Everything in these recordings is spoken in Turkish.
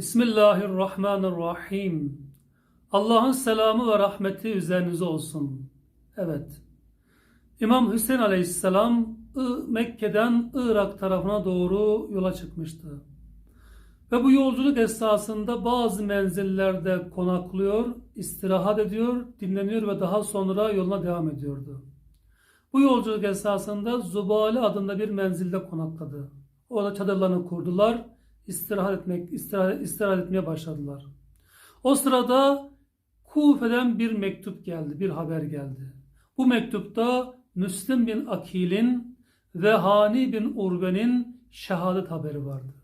Bismillahirrahmanirrahim. Allah'ın selamı ve rahmeti üzerinize olsun. Evet. İmam Hüseyin Aleyhisselam Mekke'den Irak tarafına doğru yola çıkmıştı. Ve bu yolculuk esnasında bazı menzillerde konaklıyor, istirahat ediyor, dinleniyor ve daha sonra yoluna devam ediyordu. Bu yolculuk esnasında Zubali adında bir menzilde konakladı. Orada çadırlarını kurdular, istirahat etmek, istirahat, istirahat etmeye başladılar. O sırada Kufe'den bir mektup geldi, bir haber geldi. Bu mektupta Müslim bin Akil'in ve Hani bin Urve'nin şehadet haberi vardı.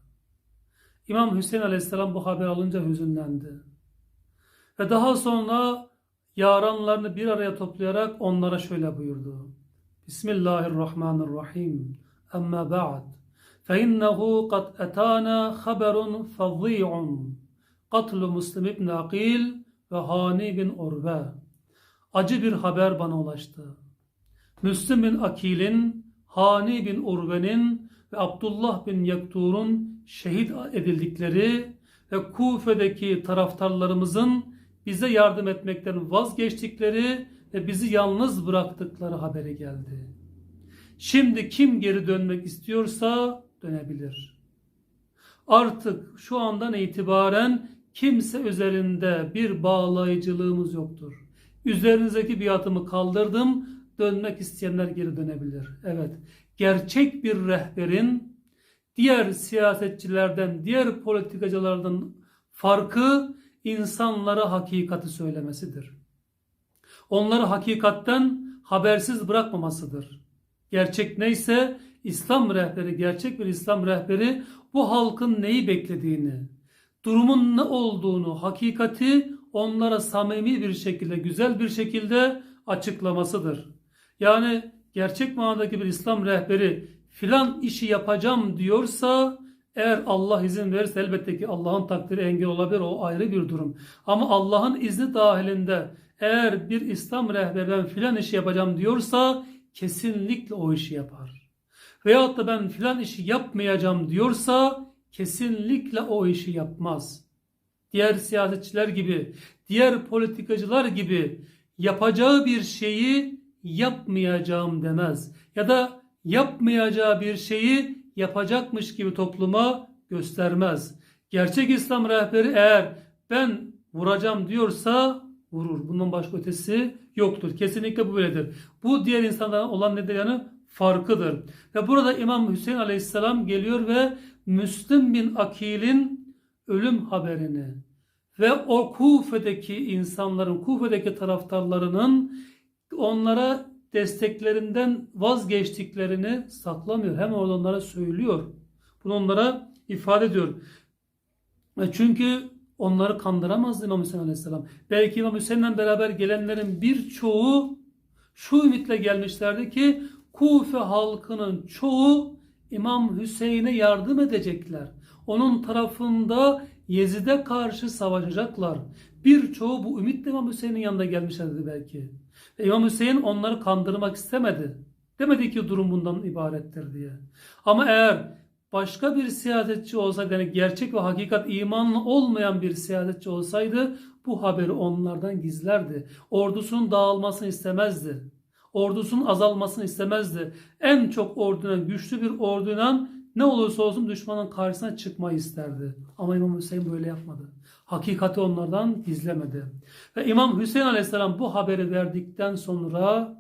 İmam Hüseyin Aleyhisselam bu haber alınca hüzünlendi. Ve daha sonra yaranlarını bir araya toplayarak onlara şöyle buyurdu. Bismillahirrahmanirrahim. Amma ba'd. فإنه قد أتانا خبر فظيع قتل Müslim ibn Akil ve Hani bin Urve. Acı bir haber bana ulaştı. Müslim bin Akil'in, Hani bin Urve'nin ve Abdullah bin Yaktur'un şehit edildikleri ve Kufe'deki taraftarlarımızın bize yardım etmekten vazgeçtikleri ve bizi yalnız bıraktıkları haberi geldi. Şimdi kim geri dönmek istiyorsa dönebilir. Artık şu andan itibaren kimse üzerinde bir bağlayıcılığımız yoktur. Üzerinizdeki biatımı kaldırdım, dönmek isteyenler geri dönebilir. Evet, gerçek bir rehberin diğer siyasetçilerden, diğer politikacılardan farkı insanlara hakikati söylemesidir. Onları hakikatten habersiz bırakmamasıdır. Gerçek neyse İslam rehberi, gerçek bir İslam rehberi bu halkın neyi beklediğini, durumun ne olduğunu, hakikati onlara samimi bir şekilde, güzel bir şekilde açıklamasıdır. Yani gerçek manadaki bir İslam rehberi filan işi yapacağım diyorsa eğer Allah izin verirse elbette ki Allah'ın takdiri engel olabilir o ayrı bir durum. Ama Allah'ın izni dahilinde eğer bir İslam rehberi ben filan işi yapacağım diyorsa kesinlikle o işi yapar. Veyahut da ben filan işi yapmayacağım diyorsa kesinlikle o işi yapmaz. Diğer siyasetçiler gibi, diğer politikacılar gibi yapacağı bir şeyi yapmayacağım demez. Ya da yapmayacağı bir şeyi yapacakmış gibi topluma göstermez. Gerçek İslam rehberi eğer ben vuracağım diyorsa vurur. Bundan başka ötesi yoktur. Kesinlikle bu böyledir. Bu diğer insanlara olan nedir yani farkıdır. Ve burada İmam Hüseyin Aleyhisselam geliyor ve Müslim bin Akil'in ölüm haberini ve o Kufe'deki insanların, Kufe'deki taraftarlarının onlara desteklerinden vazgeçtiklerini saklamıyor. Hem onlara söylüyor. Bunu onlara ifade ediyor. E Çünkü onları kandıramazdı İmam Hüseyin Aleyhisselam. Belki İmam Hüseyin'le beraber gelenlerin birçoğu şu ümitle gelmişlerdi ki Kufe halkının çoğu İmam Hüseyin'e yardım edecekler. Onun tarafında Yezid'e karşı savaşacaklar. Birçoğu bu ümitle İmam Hüseyin'in yanında gelmişlerdi belki. Ve İmam Hüseyin onları kandırmak istemedi. Demedi ki durum bundan ibarettir diye. Ama eğer başka bir siyasetçi olsaydı, yani gerçek ve hakikat imanlı olmayan bir siyasetçi olsaydı bu haberi onlardan gizlerdi. Ordusunun dağılmasını istemezdi. Ordusunun azalmasını istemezdi. En çok orduyla, güçlü bir orduyla ne olursa olsun düşmanın karşısına çıkmayı isterdi. Ama İmam Hüseyin böyle yapmadı. Hakikati onlardan gizlemedi. Ve İmam Hüseyin Aleyhisselam bu haberi verdikten sonra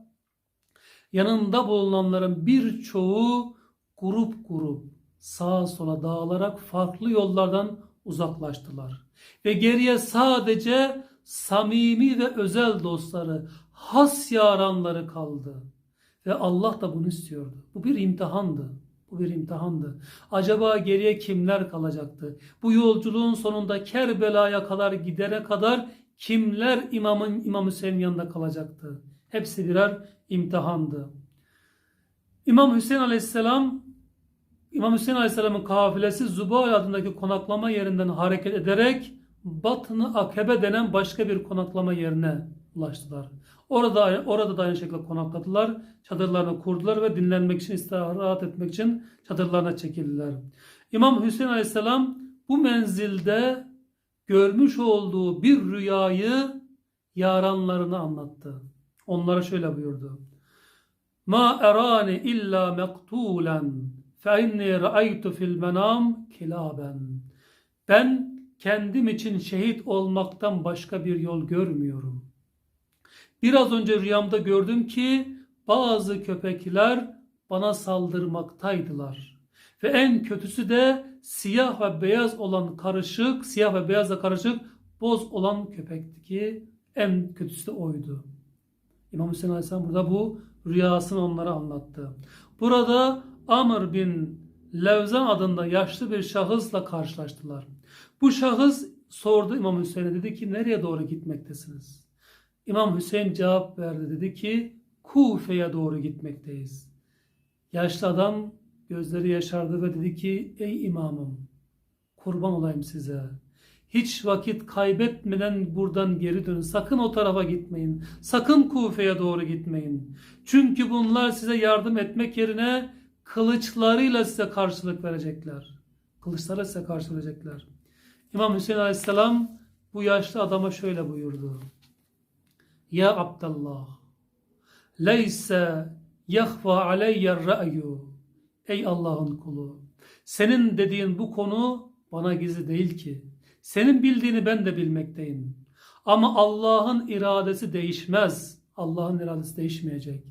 yanında bulunanların birçoğu grup grup sağa sola dağılarak farklı yollardan uzaklaştılar. Ve geriye sadece samimi ve özel dostları, has yaranları kaldı. Ve Allah da bunu istiyordu. Bu bir imtihandı. Bu bir imtihandı. Acaba geriye kimler kalacaktı? Bu yolculuğun sonunda Kerbela'ya kadar gidene kadar kimler imamın İmam Hüseyin'in yanında kalacaktı? Hepsi birer imtihandı. İmam Hüseyin Aleyhisselam İmam Hüseyin Aleyhisselam'ın kafilesi Zubal adındaki konaklama yerinden hareket ederek Batını Akebe denen başka bir konaklama yerine ulaştılar. Orada orada da aynı şekilde konakladılar. Çadırlarını kurdular ve dinlenmek için, istirahat etmek için çadırlarına çekildiler. İmam Hüseyin Aleyhisselam bu menzilde görmüş olduğu bir rüyayı yaranlarına anlattı. Onlara şöyle buyurdu. Ma erani illa mektulen fe inni ra'aytu fil menam kilaben. Ben kendim için şehit olmaktan başka bir yol görmüyorum. Biraz önce rüyamda gördüm ki bazı köpekler bana saldırmaktaydılar. Ve en kötüsü de siyah ve beyaz olan karışık, siyah ve beyazla karışık boz olan köpekti ki en kötüsü de oydu. İmam Hüseyin Aleyhisselam burada bu rüyasını onlara anlattı. Burada Amr bin Levzan adında yaşlı bir şahısla karşılaştılar. Bu şahıs sordu İmam Hüseyin'e dedi ki nereye doğru gitmektesiniz? İmam Hüseyin cevap verdi dedi ki Kufe'ye doğru gitmekteyiz. Yaşlı adam gözleri yaşardı ve dedi ki ey imamım kurban olayım size. Hiç vakit kaybetmeden buradan geri dönün. Sakın o tarafa gitmeyin. Sakın Kufe'ye doğru gitmeyin. Çünkü bunlar size yardım etmek yerine kılıçlarıyla size karşılık verecekler. Kılıçlarla size karşılık verecekler. İmam Hüseyin Aleyhisselam bu yaşlı adama şöyle buyurdu. Ya Abdallah leyse yahfa aleyye ra'yu Ey Allah'ın kulu senin dediğin bu konu bana gizli değil ki. Senin bildiğini ben de bilmekteyim. Ama Allah'ın iradesi değişmez. Allah'ın iradesi değişmeyecek.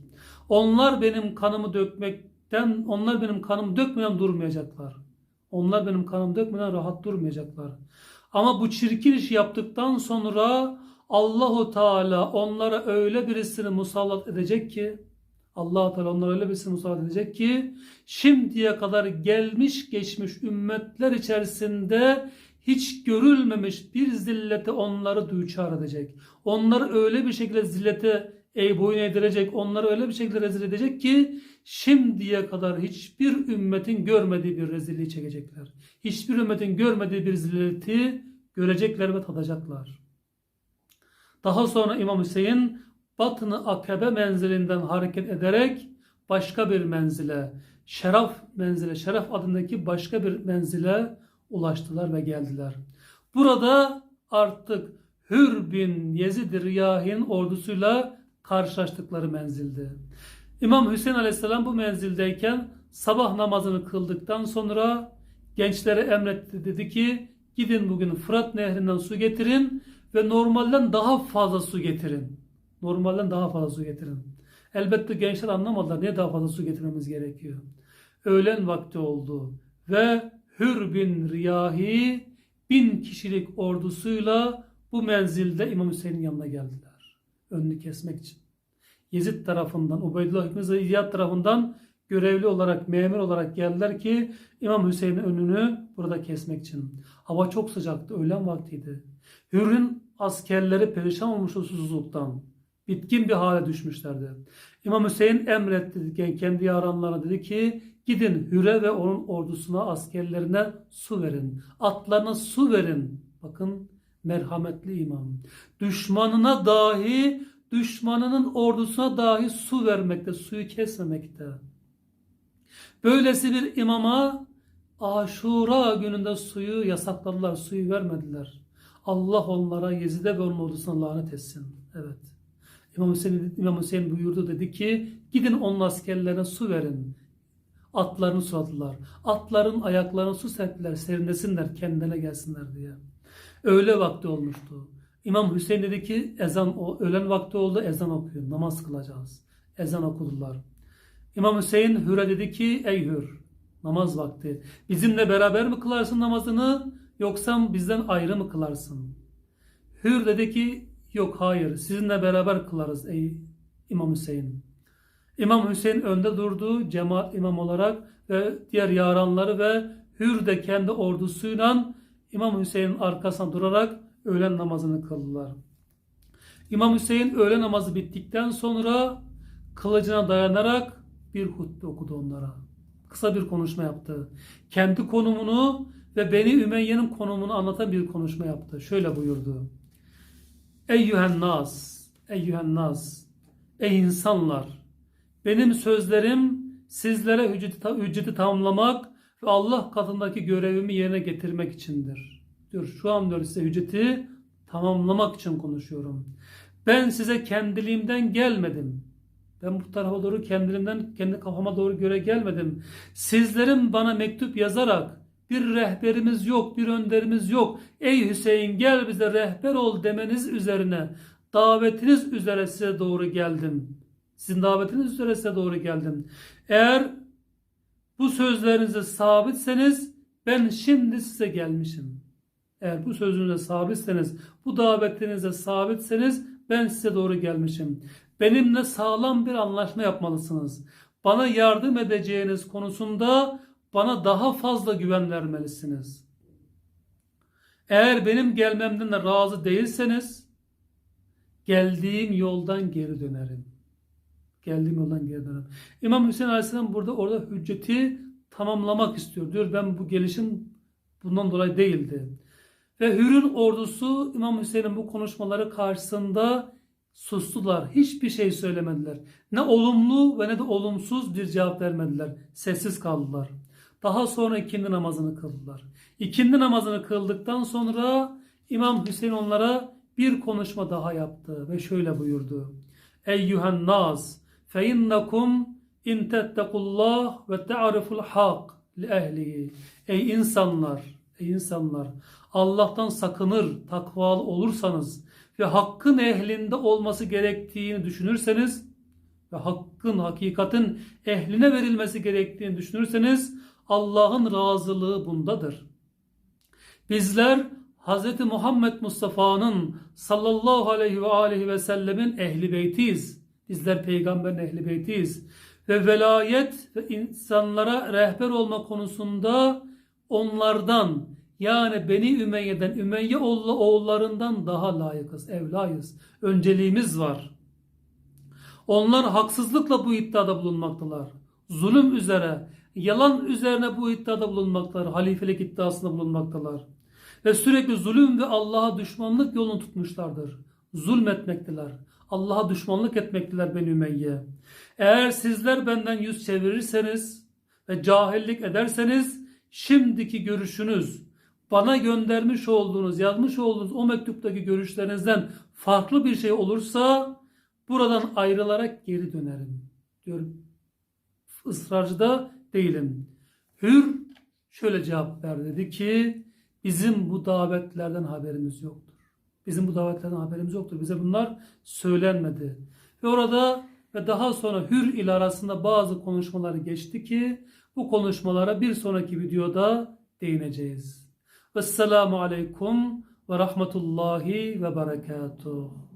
Onlar benim kanımı dökmekten, onlar benim kanımı dökmeden durmayacaklar. Onlar benim kanımı dökmeden rahat durmayacaklar. Ama bu çirkin işi yaptıktan sonra Allahu Teala onlara öyle birisini musallat edecek ki Allah Teala onlara öyle birisini musallat edecek ki şimdiye kadar gelmiş geçmiş ümmetler içerisinde hiç görülmemiş bir zillete onları düçar edecek. Onları öyle bir şekilde zillete ey boyun eğdirecek, onları öyle bir şekilde rezil edecek ki şimdiye kadar hiçbir ümmetin görmediği bir rezilliği çekecekler. Hiçbir ümmetin görmediği bir zilleti görecekler ve tadacaklar. Daha sonra İmam Hüseyin Batını Akabe menzilinden hareket ederek başka bir menzile, Şeraf menzile, Şeraf adındaki başka bir menzile ulaştılar ve geldiler. Burada artık Hür bin Yezid Riyahi'nin ordusuyla karşılaştıkları menzildi. İmam Hüseyin Aleyhisselam bu menzildeyken sabah namazını kıldıktan sonra gençlere emretti dedi ki gidin bugün Fırat Nehri'nden su getirin ve normalden daha fazla su getirin. Normalden daha fazla su getirin. Elbette gençler anlamadılar niye daha fazla su getirmemiz gerekiyor. Öğlen vakti oldu ve Hür bin Riyahi bin kişilik ordusuyla bu menzilde İmam Hüseyin'in yanına geldiler. Önünü kesmek için. Yezid tarafından, Ubeydullah İbni Ziyad tarafından görevli olarak, memur olarak geldiler ki İmam Hüseyin'in önünü burada kesmek için. Hava çok sıcaktı, öğlen vaktiydi. Hür'ün askerleri perişan olmuş susuzluktan. Bitkin bir hale düşmüşlerdi. İmam Hüseyin emretti kendi yaranlarına dedi ki gidin Hür'e ve onun ordusuna askerlerine su verin. Atlarına su verin. Bakın merhametli imam. Düşmanına dahi düşmanının ordusuna dahi su vermekte, suyu kesmemekte. Böylesi bir imama Aşura gününde suyu yasakladılar, suyu vermediler. Allah onlara Yezid'e ve onun ordusuna lanet etsin. Evet. İmam Hüseyin, İmam Hüseyin buyurdu dedi ki gidin onun askerlerine su verin. Atlarını suladılar. Atların ayaklarına su serptiler, serinlesinler, kendine gelsinler diye. Öğle vakti olmuştu. İmam Hüseyin dedi ki ezan o öğlen vakti oldu ezan okuyun namaz kılacağız. Ezan okudular. İmam Hüseyin Hür'e dedi ki ey Hür namaz vakti. Bizimle beraber mi kılarsın namazını yoksa bizden ayrı mı kılarsın? Hür dedi ki yok hayır sizinle beraber kılarız ey İmam Hüseyin. İmam Hüseyin önde durdu cemaat imam olarak ve diğer yaranları ve Hür de kendi ordusuyla İmam Hüseyin'in arkasına durarak öğlen namazını kıldılar. İmam Hüseyin öğle namazı bittikten sonra kılıcına dayanarak bir hutbe okudu onlara. Kısa bir konuşma yaptı. Kendi konumunu ve Beni Ümeyye'nin konumunu anlatan bir konuşma yaptı. Şöyle buyurdu. Eyyühen nas, eyyühen nas, ey insanlar, benim sözlerim sizlere hücceti, hücceti tamamlamak ve Allah katındaki görevimi yerine getirmek içindir. Diyor şu an diyor size hücceti tamamlamak için konuşuyorum. Ben size kendiliğimden gelmedim. Ben bu tarafa doğru kendiliğimden kendi kafama doğru göre gelmedim. Sizlerin bana mektup yazarak bir rehberimiz yok, bir önderimiz yok. Ey Hüseyin gel bize rehber ol demeniz üzerine davetiniz üzere size doğru geldim. Sizin davetiniz üzere size doğru geldim. Eğer bu sözlerinize sabitseniz ben şimdi size gelmişim. Eğer bu sözünüze sabitseniz, bu davetinize sabitseniz ben size doğru gelmişim. Benimle sağlam bir anlaşma yapmalısınız. Bana yardım edeceğiniz konusunda bana daha fazla güven vermelisiniz. Eğer benim gelmemden de razı değilseniz geldiğim yoldan geri dönerim. Geldiğim yoldan geri dönerim. İmam Hüseyin Aleyhisselam burada orada hücceti tamamlamak istiyor. Diyor ben bu gelişim bundan dolayı değildi. Ve Hür'ün ordusu İmam Hüseyin'in bu konuşmaları karşısında sustular. Hiçbir şey söylemediler. Ne olumlu ve ne de olumsuz bir cevap vermediler. Sessiz kaldılar. Daha sonra ikindi namazını kıldılar. İkindi namazını kıldıktan sonra İmam Hüseyin onlara bir konuşma daha yaptı ve şöyle buyurdu. Eyyühen nas in tettekullah ve te'ariful hak li ehlihi. Ey insanlar, ey insanlar Allah'tan sakınır, takvalı olursanız ve hakkın ehlinde olması gerektiğini düşünürseniz ve hakkın, hakikatin ehline verilmesi gerektiğini düşünürseniz Allah'ın razılığı bundadır. Bizler Hz. Muhammed Mustafa'nın sallallahu aleyhi ve aleyhi ve sellemin ehli beytiyiz. Bizler peygamberin ehli beytiyiz. Ve velayet ve insanlara rehber olma konusunda onlardan yani Beni Ümeyye'den, Ümeyye oğullarından daha layıkız, evlayız. Önceliğimiz var. Onlar haksızlıkla bu iddiada bulunmaktalar. Zulüm üzere, yalan üzerine bu iddiada bulunmaktalar. Halifelik iddiasında bulunmaktalar. Ve sürekli zulüm ve Allah'a düşmanlık yolunu tutmuşlardır. Zulmetmekteler. Allah'a düşmanlık etmekteler Beni Ümeyye. Eğer sizler benden yüz çevirirseniz ve cahillik ederseniz şimdiki görüşünüz bana göndermiş olduğunuz, yazmış olduğunuz o mektuptaki görüşlerinizden farklı bir şey olursa buradan ayrılarak geri dönerim. Diyor. Israrcı da değilim. Hür şöyle cevap verdi. Dedi ki bizim bu davetlerden haberimiz yoktur. Bizim bu davetlerden haberimiz yoktur. Bize bunlar söylenmedi. Ve orada ve daha sonra Hür ile arasında bazı konuşmalar geçti ki bu konuşmalara bir sonraki videoda değineceğiz. Vesselamu aleyküm ve rahmetullahi ve berekatuhu.